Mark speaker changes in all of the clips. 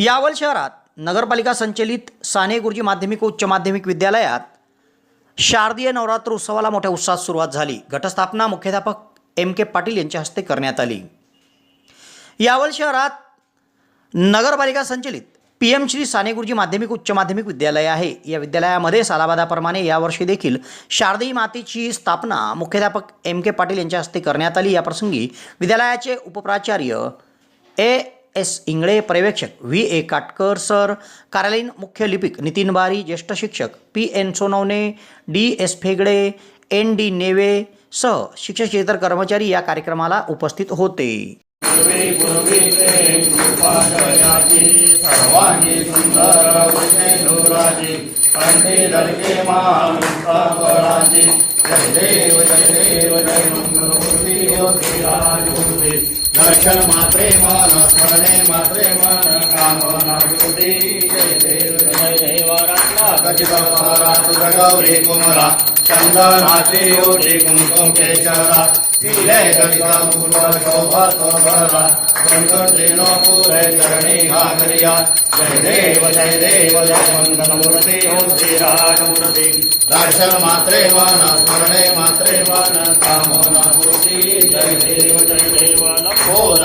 Speaker 1: यावल शहरात नगरपालिका संचलित साने गुरुजी माध्यमिक उच्च माध्यमिक विद्यालयात शारदीय नवरात्र उत्सवाला मोठ्या उत्साहात सुरुवात झाली. घटस्थापना मुख्याध्यापक एम के पाटील यांच्या हस्ते करण्यात आली. यावल शहरात नगरपालिका संचलित पी एम श्री साने गुरुजी माध्यमिक उच्च माध्यमिक विद्यालय आहे. या विद्यालयामध्ये सालाबादाप्रमाणे यावर्षी देखील शारदी मातेची स्थापना मुख्याध्यापक एम के पाटील यांच्या हस्ते करण्यात आली. याप्रसंगी विद्यालयाचे उपप्राचार्य ए. एस इंगळे पर्यवेक्षक व्ही ए काटकर सर. कार्यालयीन मुख्य लिपिक नितीन बारी ज्येष्ठ शिक्षक P N Sonawane D S Fegade N D Neve सह शिक्षकेतर कर्मचारी या कार्यक्रमाला उपस्थित होते.
Speaker 2: सर्वांगी श्रीराजमूर्ती दर्शन मात्रे मन स्मरणे मात्रे मन कामना कृती जय देव जय देव रत्ना कचित रात गौरी कुमरा चंदनाचे ओढे कुंकुम केशरा तिले कविता पूर्व शोभा शोभरा देनो पुरे चरणी घागरिया जय देव जय देव जय मंगल मूर्ति ओम श्री राजमूर्ति दर्शन मात्रे मन स्मरणे मात्रे मन कामना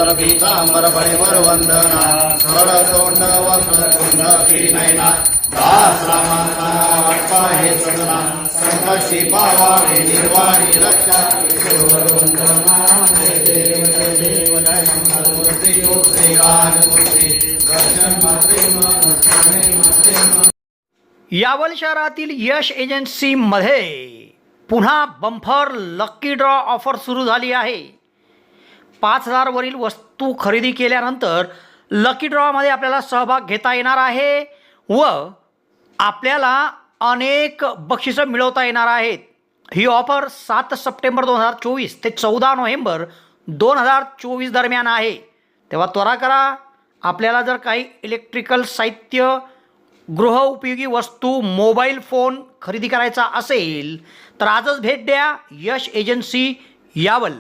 Speaker 2: लंबोदर पीतांबर परिवर वंदना सरळ सोंड वक्र कुंड की दास रामाचा वाटपा हे सदना संकशी पावावे निर्वाणी रक्षा दर्शन मात्रे
Speaker 1: यावल शहरातील यश एजन्सीमध्ये पुन्हा बंफर लक्की ड्रॉ ऑफर सुरू झाली आहे. पाच हजारवरील वस्तू खरेदी केल्यानंतर लकी ड्रॉमध्ये आपल्याला सहभाग घेता येणार आहे व आपल्याला अनेक बक्षिसं मिळवता येणार आहेत. ही ऑफर सात सप्टेंबर दोन हजार चोवीस ते चौदा नोव्हेंबर दोन हजार चोवीस दरम्यान आहे. तेव्हा त्वरा करा आपल्याला जर काही इलेक्ट्रिकल साहित्य गृहउपयोगी वस्तू मोबाईल फोन खरेदी करायचा असेल तर आजच भेट द्या यश एजन्सी यावल.